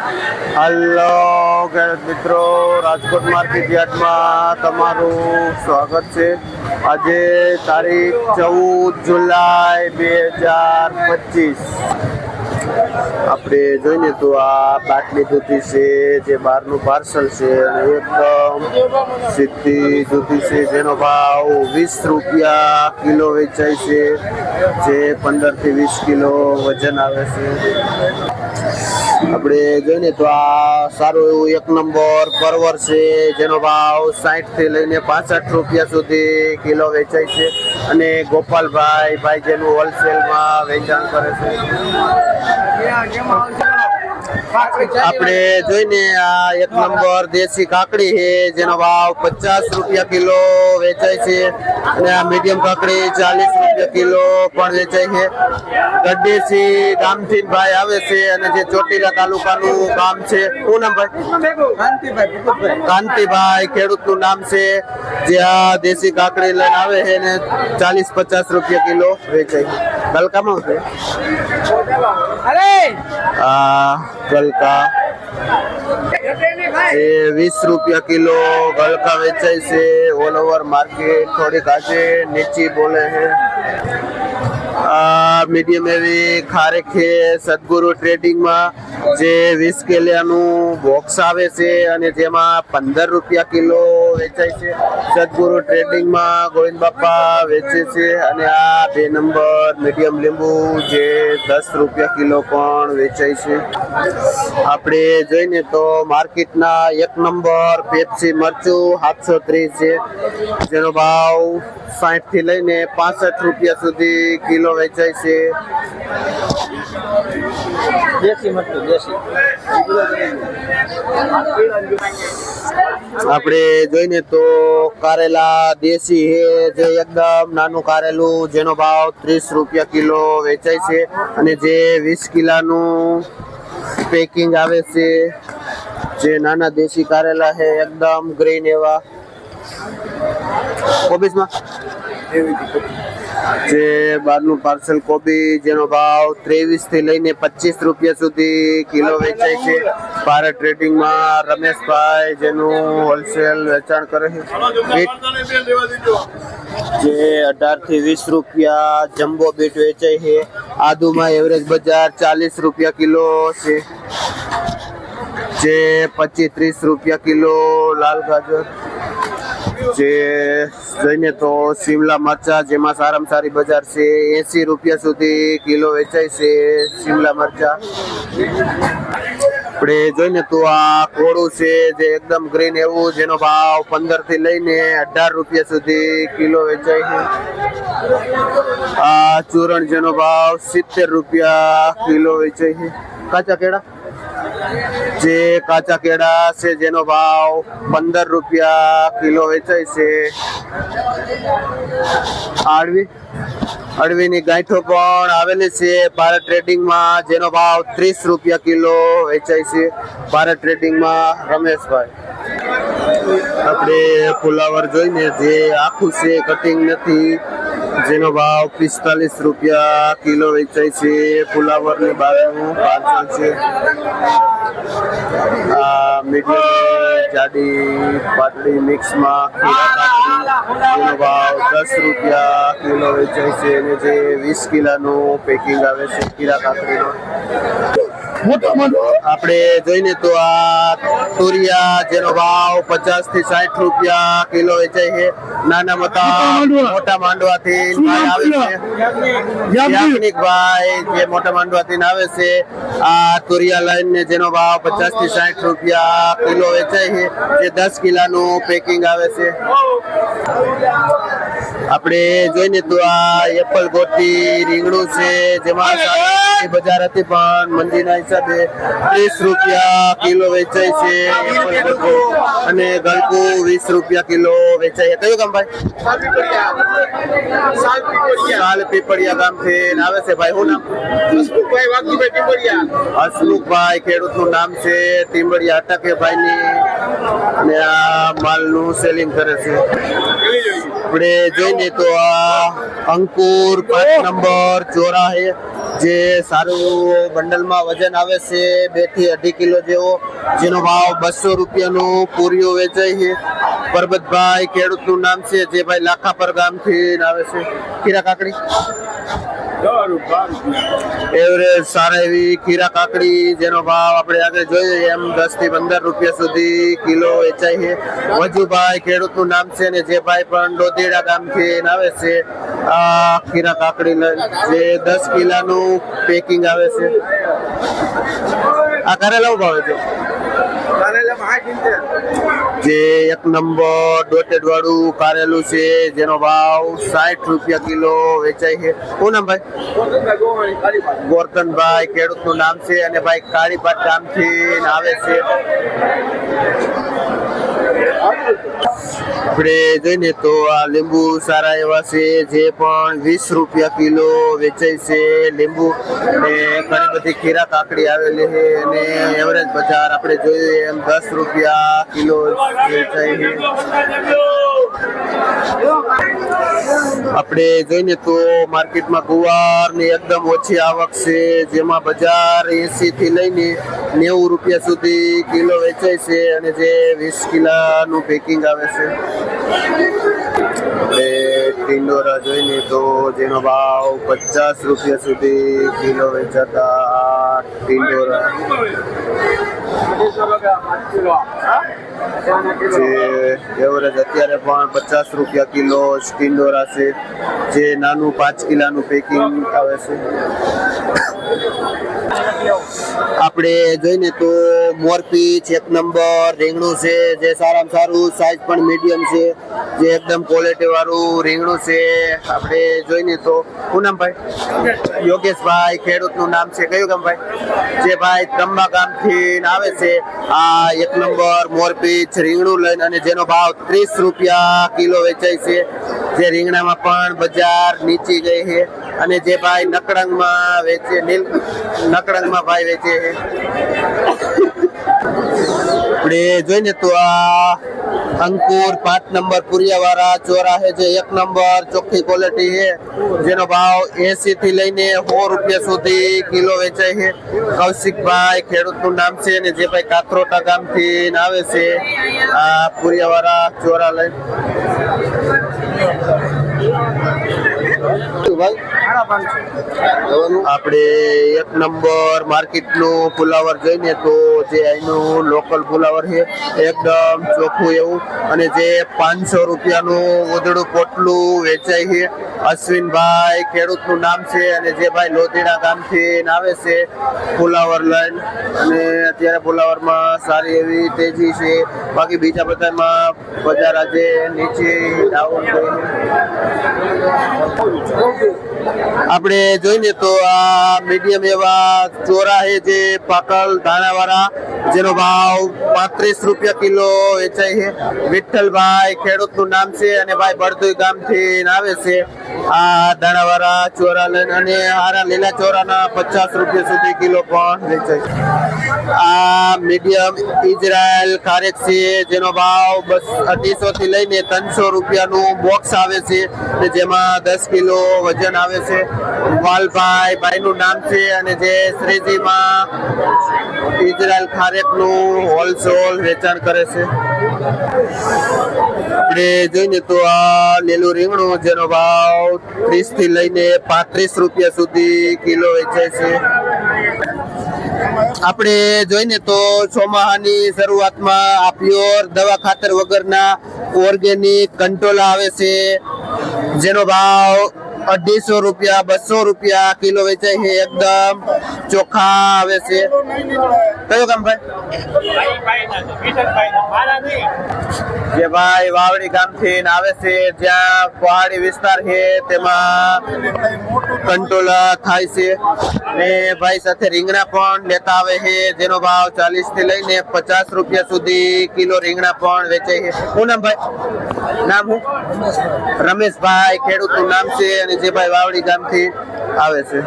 Hello મિત્રો, Rajkot market યાર્ડમાં તમારું સ્વાગત છે. આજે તારીખ ચૌદ જુલાઈ બે હજાર પચીસ. આપણે જોઈને તો આ બાટલી દૂધી છે, જે બહારનું પાર્સલ છે એકદમ સીધી દૂધી છે, જેનો ભાવ વીસ રૂપિયા કિલો વેચાય છે, જે પંદરથી વીસ કિલો વજન આવે છે. આપણે જોઈએ તો આ સારું એવું એક નંબર પરવર છે, જેનો ભાવ સાઠથી લઈને પાસઠ રૂપિયા સુધી કિલો વેચાય છે. અને ગોપાલભાઈ ભાઈ જેનું હોલસેલમાં વેચાણ કરે છે. આપણે જોઈને આ એક નંબર દેશી કાકડી છે જેનો ભાવ પચાસ રૂપિયા કિલો વેચાય છે અને આ મીડિયમ કાકડી ચાલીસ રૂપિયા કિલો પણ વેચાય છે. ગડ્ડેસી ગામથી ભાઈ આવે છે અને જે ચોટીલા તાલુકાનું ગામ છે શું નામ ભાઈ? કાંતિભાઈ ખેડૂતનું નામ છે જે આ દેશી કાકડી લઈને આવે છે ને ચાલીસ પચાસ રૂપિયા કિલો વેચાય છે. ગલકામાં છે આ ગલકા. જે વીસ રૂપિયા કિલો ગલકા વેચાય છે ઓલ ઓવર માર્કેટ થોડીક આજે નીચી બોલે છે. આ મીડિયમ એવી ખારેક છે, સદગુરુ ટ્રેડિંગમાં જે વીસ કેલિયાનું બોક્સ આવે છે અને જેમાં પંદર રૂપિયા કિલો વેચાય છે. સદગુરુ ટ્રેડિંગમાં ગોવિંદ બાપા વેચે છે અને આ બે નંબર મીડિયમ લીંબુ જે દસ રૂપિયા કિલો પણ વેચાય છે. આપણે જોઈને તો માર્કેટના એક નંબર પેપ્સી મરચું સાતસો ત્રીસ છે. જેનો ભાવ સાઠથી લઈને પાસઠ રૂપિયા સુધી કિલો વેચાય છે. દેશી મરચું, દેશી. આપણે જોઈને તો કારેલા દેશી હે જે એકદમ નાનું કારેલું, જેનો ભાવ ત્રીસ રૂપિયા કિલો વેચાય છે અને જે વીસ કિલાનું પેકિંગ આવે છે, જે નાના દેશી કારેલા છે એકદમ ગ્રીન એવા. કોબીજમાં જે બહારનું પાર્સલ કોબી જેનો ભાવ ત્રેવીસથી લઈને પચીસ રૂપિયા સુધી કિલો વેચાય છે. ભારત ટ્રેડિંગમાં રમેશભાઈ જેનું હોલસેલ વેચાણ કરે છે. જે અઢારથી વીસ રૂપિયા જમ્બો બીટ વેચાય છે. આદુમાં એવરેજ બજાર ચાલીસ રૂપિયા કિલો છે. જે પચીસ ત્રીસ રૂપિયા કિલો લાલ ગાજર. જે જોઈને તો શિમલા મરચા જેમાં સારામાં સારી બજાર છે, એસી રૂપિયા સુધી કિલો વેચાય છે શિમલા મરચા. આપણે જોઈને તો આ કોળું છે જે એકદમ ગ્રીન એવું, જેનો ભાવ પંદરથી લઈને અઢાર રૂપિયા સુધી કિલો વેચાય છે. આ ચૂરણ જેનો ભાવ સિત્તેર રૂપિયા કિલો વેચાય છે. કાચા કેળા? જે કાચા કેળા છે, જેનો ભાવ પંદર રૂપિયા કિલો વેચાય છે. આડવી અળવીની ગાંઠો પણ આવેલી છે. ભારત ટ્રેડિંગમાં જેનો ભાવ ત્રીસ રૂપિયા કિલો વેચાય છે. ભારત ટ્રેડિંગમાં રમેશભાઈ. આપણે ફુલાવર જોઈને જે આખું છે કટિંગ નથી. જેનો ભાવ પિસ્તાલીસ રૂપિયા કિલો વેચાય છે. ફુલાવરની બાજુ પાર્સલ છે. આ મીડિયમ જાડી પાતળી મિક્સમાં જેનો ભાવ દસ રૂપિયા કિલો વેચાય છે. અને જે વીસ કિલાનું પેકિંગ આવે છે કીરા કાકડીનો. આપણે જોઈને તો આ તુરિયા જેનો ભાવ પચાસથી સાઠ રૂપિયા કિલો વેચાય છે. નાના મોટા મોટા માંડવાથી થી આવે છે. ભાઈ જે મોટા માંડવાથી આવે છે આ તુરિયા લાઈન ને જેનો ભાવ પચાસથી સાઠ રૂપિયા કિલો વેચાય છે જે દસ કિલાનું પેકિંગ આવે છે. આપણે જોઈને તો આ એપલ ગોટી રીંગણું છે જેમાં બજાર હતી પણ હિસાબે ત્રીસ રૂપિયા કિલો વેચાય છે. અને ગળકુ વીસ રૂપિયા કિલો વેચાય છે. કયું ગામ ભાઈ? સાલ પીપળિયા ગામ છે. આવે છે ભાઈ શું નામ? હસમુખભાઈ ખેડૂતનું નામ છે. ટીમ્બડિયા અટકે ભાઈની. અને આ માલનું સેલિંગ કરે છે. આપણે જોઈને તો આ અંકુર પાંચ નંબર ચોરાહે જે સારું બંડલમાં વજન આવે છે, બેથી અઢી કિલો જેવો, જેનો ભાવ બસો રૂપિયાનો પૂરીઓ વેચાય છે. પરબતભાઈ ખેડૂતનું નામ છે, જે ભાઈ લાખાપર ગામથી આવે છે. ખીરા કાકડી. એવરેજ સારા એવી ખીરા કાકડી જેનો ભાવ આપણે આગળ જોઈએ એમ દસથી પંદર રૂપિયા સુધી કિલો વેચાય છે. વજુભાઈ ખેડૂતનું નામ છે ને જે ભાઈ પણ ડોદેડા ગામથી આવે છે, આ ખીરા કાકડી જે દસ કિલાનું પેકિંગ આવે છે. આ કરેલા ભાવે છે. જે એક નંબર ડોટેડ વાળું કારેલું છે, જેનો ભાવ સાઠ રૂપિયા કિલો વેચાય છે. શું નામ ભાઈ? ગોરધનભાઈ ખેડૂતનું નામ છે અને ભાઈ કાળીપાટ ગામથી આવે છે. આપણે જોઈને તો આ લીંબુ સારા એવા છે, જે પણ વીસ રૂપિયા કિલો વેચાય છે લીંબુ. અને ઘણી બધી ખીરા કાકડી આવેલી છે અને એવરેજ બજાર આપણે જોઈએ એમ દસ રૂપિયા કિલો વેચાય છે. આપણે જોઈને તો માર્કેટમાં ગુવારની એકદમ ઓછી આવક છે, જેમાં બજાર એસી થી લઈને નેવું રૂપિયા સુધી કિલો વેચાય છે અને જે વીસ કિલાનું પેકિંગ આવે છે. આપણે ટિંડોરા જોઈને તો જેનો ભાવ પચાસ રૂપિયા સુધી કિલો વેચાતા ટિંડોરા જે એવરેજ અત્યારે પણ પચાસ રૂપિયા કિલો સ્ટીન્ડોરા છે જે નાનું પાંચ કિલાનું પેકિંગ આવે છે. આપણે જોઈને તો મોરપીચ એક નંબર, રીંગણું છે, જે સારામાં સારું સાઈઝ પણ મીડિયમ છે. જે એકદમ ક્વોલિટી વાળું રીંગણું છે, આપણે જોઈને તો. શું નામ ભાઈ? યોગેશભાઈ ખેડૂતનું નામ છે. કયું ગામ ભાઈ? જે ભાઈ ત્રંબા ગામથી આવે છે, આ એક નંબર મોરપીચ રીંગણું લઈને અને જેનો ભાવ ત્રીસ રૂપિયા કિલો વેચાય છે. જે રીંગણામાં પણ બજાર નીચી ગઈ છે અને જે ભાઈ નકડંગમાં વેચે, નીલ નકડંગમાં ભાઈ વેચે છે. આપણે જોઈને તો આ અંકુર પાંચ નંબર, પુરિયાવાળા ચોરાહે જે એક નંબર, ચોખ્ખી ક્વોલિટી છે. જેનો ભાવ એસી થી લઈને સો રૂપિયા સુધી કિલો વેચાય છે. કૌશિકભાઈ ખેડૂતનું નામ છે ને જે ભાઈ કાથરોટા ગામથી આવે છે, આ પુરિયાવાળા ચોરા લઈને આપણે એક નંબર માર્કેટનું ફુલાવર જોઈને તો જે અહીંનું લોકલ ફુલાવર છે, એકદમ ચોખ્ખું એવું અને જે પાંચસો રૂપિયાનું ઉધડું પોટલું વેચાય છે. અશ્વિનભાઈ ખેડૂતનું નામ છે અને જે ભાઈ લોધીડા ગામથી આવે છે ફુલાવર લઈને અને અત્યારે ફુલાવરમાં સારી એવી તેજી છે. બાકી બીજા બધામાં બજાર આજે નીચે ડાઉન આપણે જોઈને તો આ મીડિયમ એવા ચોરા છે જે પાકલ ધાણાવાળા, જેનો ભાવ પાંત્રીસ રૂપિયા કિલો વેચાય છે. વિઠ્ઠલભાઈ ખેડૂતનું નામ છે અને ભાઈ બળદોઈ ગામથી આવે છે. આ દાણાવાળા ચોરા લઈને અને હારા લીલા ચોરાના પચાસ રૂપિયા સુધી કિલો પણ વેચાય છે. આ મીડિયમ ઇઝરાયલ ખારેક છે જેનો ભાવ બસ અઢીસો થી લઈને ત્રણસો રૂપિયાનું બોક્સ આવે છે ને જેમાં દસ કિલો વજન આવે છે. વાલભાઈ ભાઈનું નામ છે અને જે શ્રીજીમાં ઇઝરાયલ ખારેકનું હોલસેલ વેચાણ કરે છે. આપણે જોઈને તો આ લીલું રીંગણું જેનો ભાવ ત્રીસથી લઈને પાંત્રીસ રૂપિયા સુધી કિલો વેચાય છે. આપણે જોઈને તો ચોમાહાની શરૂઆતમાં આ પ્યોર દવા ખાતર વગરના ઓર્ગેનિક કંટ્રોલ આવે છે, જેનો ભાવ અઢીસો રૂપિયા, બસો રૂપિયા કિલો વેચાય છે એકદમ ચોખ્ખા આવે છે. કયો કામ ભાઈ? જે ભાઈ વાવડી ગામથી આવે છે, જ્યાં પહાડી વિસ્તાર છે, તેમાં કંટ્રોલ થાય છે. ને ભાઈ સાથે રીંગણા પણ લેતા આવે છે, જેનો ભાવ ચાલીસથી લઈને પચાસ રૂપિયા સુધી કિલો રીંગણા પણ વેચાય છે. શું નામ ભાઈ? નામ હું રમેશભાઈ, ખેડૂતનું નામ છે અને જે ભાઈ વાવડી ગામથી આવે છે.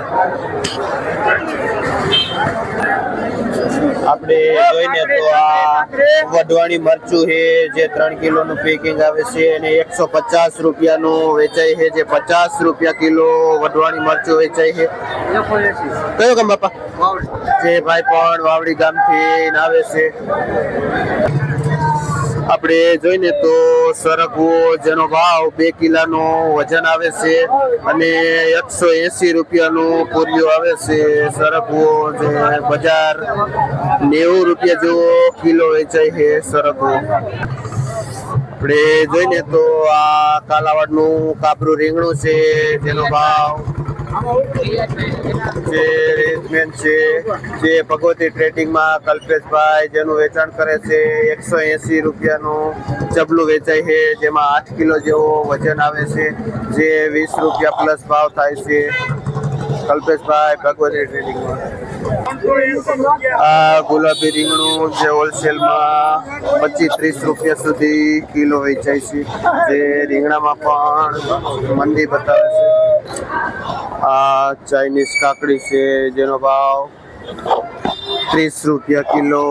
આપણે જોઈને તો આ વઢવાણી મરચું છે, જે ત્રણ કિલોનું પેકિંગ આવે છે અને એકસો પચાસ રૂપિયાનું વેચાય છે, જે પચાસ રૂપિયા કિલો વઢવાણી મરચું વેચાય છે. કયો ગામ બાપા? જે ભાઈ પણ વાવડી ગામથી આવે છે. આપણે જોઈને તો સરગવો, જેનો ભાવ બે કિલાનો વજન આવે છે અને એકસો એસી રૂપિયાનું પૂરિયું આવે છે. સરગવો જે બજાર નેવું રૂપિયા જેવો કિલો વેચાય છે સરગવો. આપણે જોઈને તો આ કાલાવાડનું કાબરું રીંગણું છે, જેનો ભાવ જે રેન્જમેન છે, જે ભગવતી ટ્રેડિંગમાં કલ્પેશભાઈ જેનું વેચાણ કરે છે, એકસો એંસી રૂપિયાનું ચબલું વેચાય છે, જેમાં આઠ કિલો જેવો વજન આવે છે, જે વીસ રૂપિયા પ્લસ ભાવ થાય છે. કલ્પેશભાઈ ભગવતી ટ્રેડિંગમાં આ ગુલાબી રીંગણું જે હોલસેલમાં પચીસ ત્રીસ રૂપિયા સુધી કિલો વેચાય છે. જે રીંગણામાં પણ મંદી બતાવે છે. આ ચાઇનીઝ કાકડી છે, જેનો ભાવ ત્રીસ રૂપિયા કિલો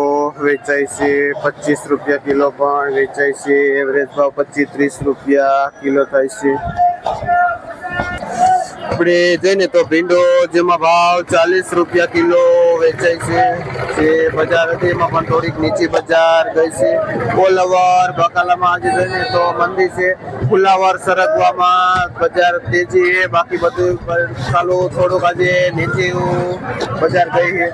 વેચાય છે, પચીસ રૂપિયા કિલો પણ વેચાય છે. એવરેજ ભાવ પચીસ ત્રીસ રૂપિયા કિલો થાય છે. આપણે જઈને તો ભીંડો જેમાં ભાવ ચાલીસ રૂપિયા કિલો વેચાય છે જે બજાર હતી, એમાં પણ થોડીક નીચી બજાર ગઈ છે. કોલવર બકાલામાં આજે જઈને તો મંદી છે. ફુલાવર સરગવામાં બજાર તેજી છે. બાકી બધું ચાલુ થોડુંક આજે નીચે બજાર ગઈ છે.